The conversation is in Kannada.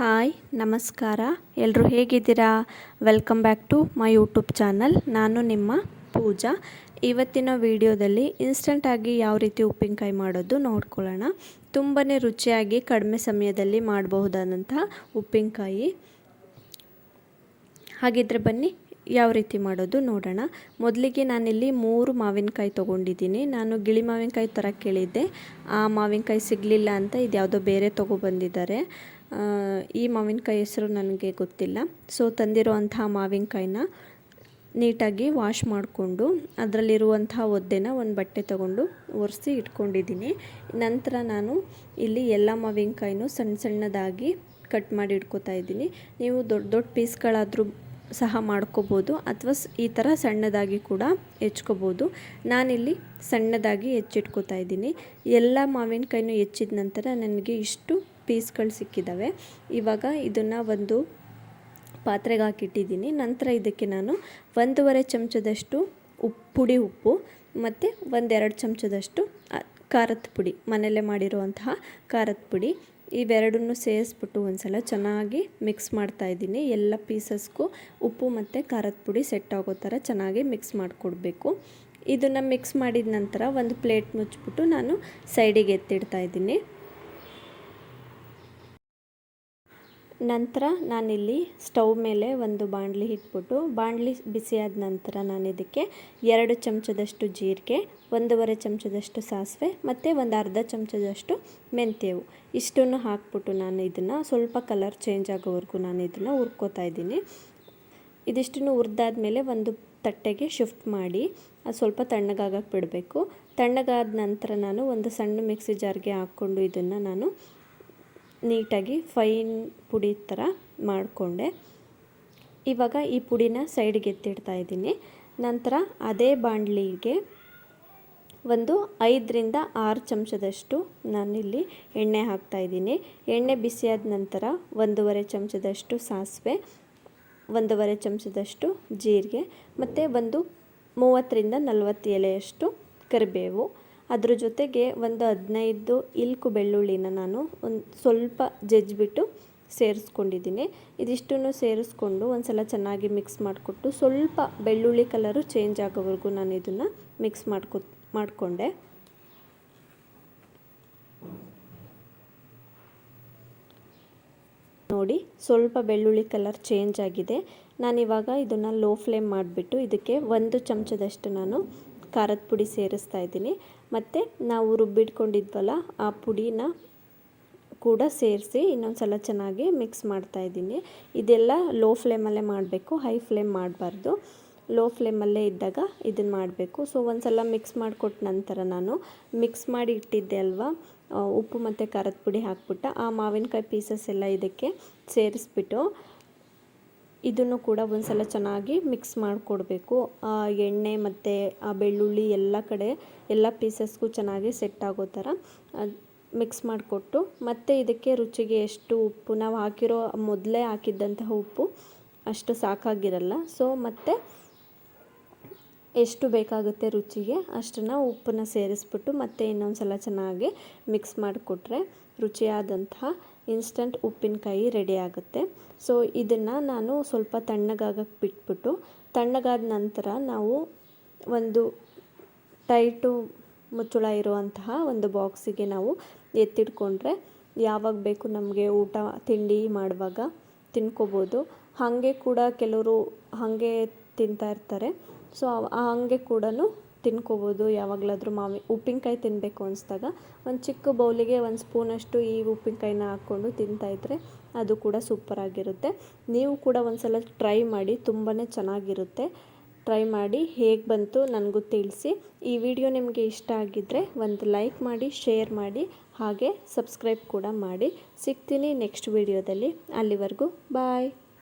ಹಾಯ್, ನಮಸ್ಕಾರ. ಎಲ್ಲರೂ ಹೇಗಿದ್ದೀರಾ? Welcome back to my YouTube channel ನಾನು ನಿಮ್ಮ ಪೂಜಾ. ಇವತ್ತಿನ ವಿಡಿಯೋದಲ್ಲಿ ಇನ್ಸ್ಟಂಟಾಗಿ ಯಾವ ರೀತಿ ಉಪ್ಪಿನಕಾಯಿ ಮಾಡೋದು ನೋಡ್ಕೊಳ್ಳೋಣ. ತುಂಬಾ ರುಚಿಯಾಗಿ ಕಡಿಮೆ ಸಮಯದಲ್ಲಿ ಮಾಡಬಹುದಾದಂತಹ ಉಪ್ಪಿನಕಾಯಿ. ಹಾಗಿದ್ರೆ ಬನ್ನಿ, ಯಾವ ರೀತಿ ಮಾಡೋದು ನೋಡೋಣ. ಮೊದಲಿಗೆ ನಾನಿಲ್ಲಿ ಮೂರು ಮಾವಿನಕಾಯಿ ತೊಗೊಂಡಿದ್ದೀನಿ. ನಾನು ಗಿಳಿ ಮಾವಿನಕಾಯಿ ಥರ ಕೇಳಿದ್ದೆ. ಆ ಮಾವಿನಕಾಯಿ ಸಿಗಲಿಲ್ಲ ಅಂತ ಇದು ಯಾವುದೋ ಬೇರೆ ತೊಗೊಬಂದಿದ್ದಾರೆ. ಈ ಮಾವಿನಕಾಯಿ ಹೆಸರು ನನಗೆ ಗೊತ್ತಿಲ್ಲ. ಸೊ ತಂದಿರುವಂತಹ ಮಾವಿನಕಾಯಿನ ನೀಟಾಗಿ ವಾಶ್ ಮಾಡಿಕೊಂಡು ಅದರಲ್ಲಿರುವಂತಹ ಒದ್ದೆನ ಒಂದು ಬಟ್ಟೆ ತಗೊಂಡು ಒರೆಸಿ ಇಟ್ಕೊಂಡಿದ್ದೀನಿ. ನಂತರ ನಾನು ಇಲ್ಲಿ ಎಲ್ಲ ಮಾವಿನಕಾಯಿನೂ ಸಣ್ಣ ಸಣ್ಣದಾಗಿ ಕಟ್ ಮಾಡಿ ಇಟ್ಕೋತಾ ಇದ್ದೀನಿ. ನೀವು ದೊಡ್ಡ ದೊಡ್ಡ ಪೀಸ್ಗಳಾದರೂ ಸಹ ಮಾಡ್ಕೋಬೋದು, ಅಥವಾ ಈ ಥರ ಸಣ್ಣದಾಗಿ ಕೂಡ ಹೆಚ್ಕೋಬೋದು. ನಾನಿಲ್ಲಿ ಸಣ್ಣದಾಗಿ ಹೆಚ್ಚಿಟ್ಕೋತಾ ಇದ್ದೀನಿ. ಎಲ್ಲ ಮಾವಿನಕಾಯಿನೂ ಹೆಚ್ಚಿದ ನಂತರ ನನಗೆ ಇಷ್ಟು ಪೀಸ್ಗಳು ಸಿಕ್ಕಿದ್ದಾವೆ ಇವಾಗ ಇದನ್ನು ಒಂದು ಪಾತ್ರೆಗೆ ಹಾಕಿಟ್ಟಿದ್ದೀನಿ. ನಂತರ ಇದಕ್ಕೆ ನಾನು ಒಂದೂವರೆ ಚಮಚದಷ್ಟು ಉಪ್ಪು ಪುಡಿ ಉಪ್ಪು, ಮತ್ತು ಒಂದೆರಡು ಚಮಚದಷ್ಟು ಖಾರದ ಪುಡಿ, ಮನೆಯಲ್ಲೇ ಮಾಡಿರುವಂತಹ ಖಾರದ ಪುಡಿ. ಇವೆರಡನ್ನೂ ಸೇರಿಸ್ಬಿಟ್ಟು ಒಂದು ಸಲ ಚೆನ್ನಾಗಿ ಮಿಕ್ಸ್ ಮಾಡ್ತಾ ಇದ್ದೀನಿ. ಎಲ್ಲ ಪೀಸಸ್ಗೂ ಉಪ್ಪು ಮತ್ತು ಖಾರದ ಪುಡಿ ಸೆಟ್ ಆಗೋ ಥರ ಚೆನ್ನಾಗಿ ಮಿಕ್ಸ್ ಮಾಡಿಕೊಡ್ಬೇಕು. ಇದನ್ನು ಮಿಕ್ಸ್ ಮಾಡಿದ ನಂತರ ಒಂದು ಪ್ಲೇಟ್ ಮುಚ್ಚಿಬಿಟ್ಟು ನಾನು ಸೈಡಿಗೆ ಎತ್ತಿಡ್ತಾ ಇದ್ದೀನಿ ನಂತರ ನಾನಿಲ್ಲಿ ಸ್ಟವ್ ಮೇಲೆ ಒಂದು ಬಾಣಲಿ ಇಟ್ಬಿಟ್ಟು, ಬಾಣಲಿ ಬಿಸಿಯಾದ ನಂತರ ನಾನು ಇದಕ್ಕೆ ಎರಡು ಚಮಚದಷ್ಟು ಜೀರಿಗೆ, ಒಂದೂವರೆ ಚಮಚದಷ್ಟು ಸಾಸಿವೆ ಮತ್ತು ಒಂದು ಅರ್ಧ ಚಮಚದಷ್ಟು ಮೆಂತ್ಯವು. ಇಷ್ಟನ್ನು ಹಾಕ್ಬಿಟ್ಟು ನಾನು ಇದನ್ನು ಸ್ವಲ್ಪ ಕಲರ್ ಚೇಂಜ್ ಆಗೋವರೆಗೂ ನಾನು ಇದನ್ನು ಹುರ್ಕೋತಾ ಇದ್ದೀನಿ. ಇದಿಷ್ಟನ್ನು ಹುರಿದಾದ್ಮೇಲೆ ಒಂದು ತಟ್ಟೆಗೆ ಶಿಫ್ಟ್ ಮಾಡಿ, ಅದು ಸ್ವಲ್ಪ ತಣ್ಣಗಾಗಕ್ಕೆ ಬಿಡಬೇಕು. ತಣ್ಣಗಾದ ನಂತರ ನಾನು ಒಂದು ಸಣ್ಣ ಮಿಕ್ಸಿ ಜಾರ್ಗೆ ಹಾಕ್ಕೊಂಡು ಇದನ್ನು ನಾನು ನೀಟಾಗಿ ಫೈನ್ ಪುಡಿ ಥರ ಮಾಡಿಕೊಂಡೆ. ಇವಾಗ ಈ ಪುಡಿನ ಸೈಡ್ಗೆ ಎತ್ತಿಡ್ತಾ ಇದ್ದೀನಿ. ನಂತರ ಅದೇ ಬಾಣಲಿಗೆ ಒಂದು ಐದರಿಂದ ಆರು ಚಮಚದಷ್ಟು ನಾನಿಲ್ಲಿ ಎಣ್ಣೆ ಹಾಕ್ತಾಯಿದ್ದೀನಿ ಎಣ್ಣೆ ಬಿಸಿಯಾದ ನಂತರ ಒಂದೂವರೆ ಚಮಚದಷ್ಟು ಸಾಸಿವೆ, ಒಂದೂವರೆ ಚಮಚದಷ್ಟು ಜೀರಿಗೆ, ಮತ್ತು ಒಂದು ಮೂವತ್ತರಿಂದ ನಲವತ್ತು ಎಲೆಯಷ್ಟು ಕರಿಬೇವು. ಅದ್ರ ಜೊತೆಗೆ ಒಂದು ಹದಿನೈದು ಇಲ್ಕು ಬೆಳ್ಳುಳ್ಳಿನ ನಾನು ಒಂದು ಸ್ವಲ್ಪ ಜಜ್ಜಿಬಿಟ್ಟು ಸೇರಿಸ್ಕೊಂಡಿದ್ದೀನಿ. ಇದಿಷ್ಟನ್ನು ಸೇರಿಸ್ಕೊಂಡು ಒಂದು ಸಲ ಚೆನ್ನಾಗಿ ಮಿಕ್ಸ್ ಮಾಡಿಕೊಟ್ಟು ಸ್ವಲ್ಪ ಬೆಳ್ಳುಳ್ಳಿ ಕಲರು ಚೇಂಜ್ ಆಗೋವರೆಗೂ ನಾನು ಇದನ್ನು ಮಿಕ್ಸ್ ಮಾಡ್ಕೊ, ಮಾಡಿಕೊಂಡೆ. ನೋಡಿ, ಸ್ವಲ್ಪ ಬೆಳ್ಳುಳ್ಳಿ ಕಲರ್ ಚೇಂಜ್ ಆಗಿದೆ. ನಾನಿವಾಗ ಇದನ್ನು ಲೋ ಫ್ಲೇಮ್ ಮಾಡಿಬಿಟ್ಟು ಇದಕ್ಕೆ ಒಂದು ಚಮಚದಷ್ಟು ನಾನು ಖಾರದ ಪುಡಿ ಸೇರಿಸ್ತಾ ಇದ್ದೀನಿ. ಮತ್ತು ನಾವು ರುಬ್ಬಿಟ್ಕೊಂಡಿದ್ವಲ್ಲ, ಆ ಪುಡಿನ ಕೂಡ ಸೇರಿಸಿ ಇನ್ನೊಂದು ಸಲ ಚೆನ್ನಾಗಿ ಮಿಕ್ಸ್ ಮಾಡ್ತಾ ಇದ್ದೀನಿ. ಇದೆಲ್ಲ ಲೋ ಫ್ಲೇಮಲ್ಲೇ ಮಾಡಬೇಕು ಹೈ ಫ್ಲೇಮ್ ಮಾಡಬಾರ್ದು. ಲೋ ಫ್ಲೇಮಲ್ಲೇ ಇದ್ದಾಗ ಇದನ್ನು ಮಾಡಬೇಕು. ಸೊ ಒಂದು ಸಲ ಮಿಕ್ಸ್ ಮಾಡಿಕೊಟ್ಟ ನಂತರ ನಾನು ಮಿಕ್ಸ್ ಮಾಡಿ ಇಟ್ಟಿದ್ದೆ ಅಲ್ವಾ ಉಪ್ಪು ಮತ್ತು ಖಾರದ ಪುಡಿ ಹಾಕ್ಬಿಟ್ಟು, ಆ ಮಾವಿನಕಾಯಿ ಪೀಸಸ್ ಎಲ್ಲ ಇದಕ್ಕೆ ಸೇರಿಸ್ಬಿಟ್ಟು ಇದನ್ನು ಕೂಡ ಒಂದ್ಸಲ ಚೆನ್ನಾಗಿ ಮಿಕ್ಸ್ ಮಾಡಿಕೊಡ್ಬೇಕು. ಎಣ್ಣೆ ಮತ್ತು ಆ ಬೆಳ್ಳುಳ್ಳಿ ಎಲ್ಲ ಕಡೆ ಎಲ್ಲ ಪೀಸಸ್ಗೂ ಚೆನ್ನಾಗಿ ಸೆಟ್ ಆಗೋ ಥರ ಮಿಕ್ಸ್ ಮಾಡಿಕೊಟ್ಟು ಮತ್ತು ಇದಕ್ಕೆ ರುಚಿಗೆ ಎಷ್ಟು ಉಪ್ಪು, ನಾವು ಹಾಕಿರೋ ಮೊದಲೇ ಹಾಕಿದ್ದಂತಹ ಉಪ್ಪು ಅಷ್ಟು ಸಾಕಾಗಿರಲ್ಲ. ಸೊ ಮತ್ತು ಎಷ್ಟು ಬೇಕಾಗುತ್ತೆ ರುಚಿಗೆ ಅಷ್ಟನ್ನು ಉಪ್ಪನ್ನು ಸೇರಿಸ್ಬಿಟ್ಟು ಮತ್ತೆ ಇನ್ನೊಂದು ಸಲ ಚೆನ್ನಾಗಿ ಮಿಕ್ಸ್ ಮಾಡಿಕೊಟ್ರೆ ರುಚಿಯಾದಂತಹ ಇನ್ಸ್ಟಂಟ್ ಉಪ್ಪಿನಕಾಯಿ ರೆಡಿ ಆಗುತ್ತೆ. ಸೊ ಇದನ್ನು ನಾನು ಸ್ವಲ್ಪ ತಣ್ಣಗಾಗಕ್ಕೆ ಬಿಟ್ಬಿಟ್ಟು ತಣ್ಣಗಾದ ನಂತರ ನಾವು ಒಂದು ಟೈಟು ಮುಚ್ಚುಳ ಇರುವಂತಹ ಒಂದು ಬಾಕ್ಸಿಗೆ ನಾವು ಎತ್ತಿಟ್ಕೊಂಡ್ರೆ ಯಾವಾಗ ಬೇಕು ನಮಗೆ ಊಟ ತಿಂಡಿ ಮಾಡುವಾಗ ತಿನ್ಕೋಬೋದು. ಹಾಗೆ ಕೂಡ ಕೆಲವರು ಹಾಗೆ ತಿಂತಾ ಇರ್ತಾರೆ. ಸೊ ಹಾಗೆ ಕೂಡ ತಿನ್ಕೋಬೋದು. ಯಾವಾಗಲಾದರೂ ಮಾವಿ ಉಪ್ಪಿನಕಾಯಿ ತಿನ್ನಬೇಕು ಅನಿಸ್ದಾಗ ಒಂದು ಚಿಕ್ಕ ಬೌಲಿಗೆ ಒಂದು ಸ್ಪೂನಷ್ಟು ಈ ಉಪ್ಪಿನಕಾಯಿನ ಹಾಕ್ಕೊಂಡು ತಿಂತಾಯಿದ್ರೆ ಅದು ಕೂಡ ಸೂಪರಾಗಿರುತ್ತೆ ನೀವು ಕೂಡ ಒಂದು ಸಲ ಟ್ರೈ ಮಾಡಿ ತುಂಬಾ ಚೆನ್ನಾಗಿರುತ್ತೆ. ಟ್ರೈ ಮಾಡಿ ಹೇಗೆ ಬಂತು ನನಗೂ ತಿಳಿಸಿ. ಈ ವಿಡಿಯೋ ನಿಮಗೆ ಇಷ್ಟ ಆಗಿದ್ದರೆ ಒಂದು ಲೈಕ್ ಮಾಡಿ ಶೇರ್ ಮಾಡಿ, ಹಾಗೆ ಸಬ್ಸ್ಕ್ರೈಬ್ ಕೂಡ ಮಾಡಿ. ಸಿಗ್ತೀನಿ ನೆಕ್ಸ್ಟ್ ವಿಡಿಯೋದಲ್ಲಿ. ಅಲ್ಲಿವರೆಗೂ ಬಾಯ್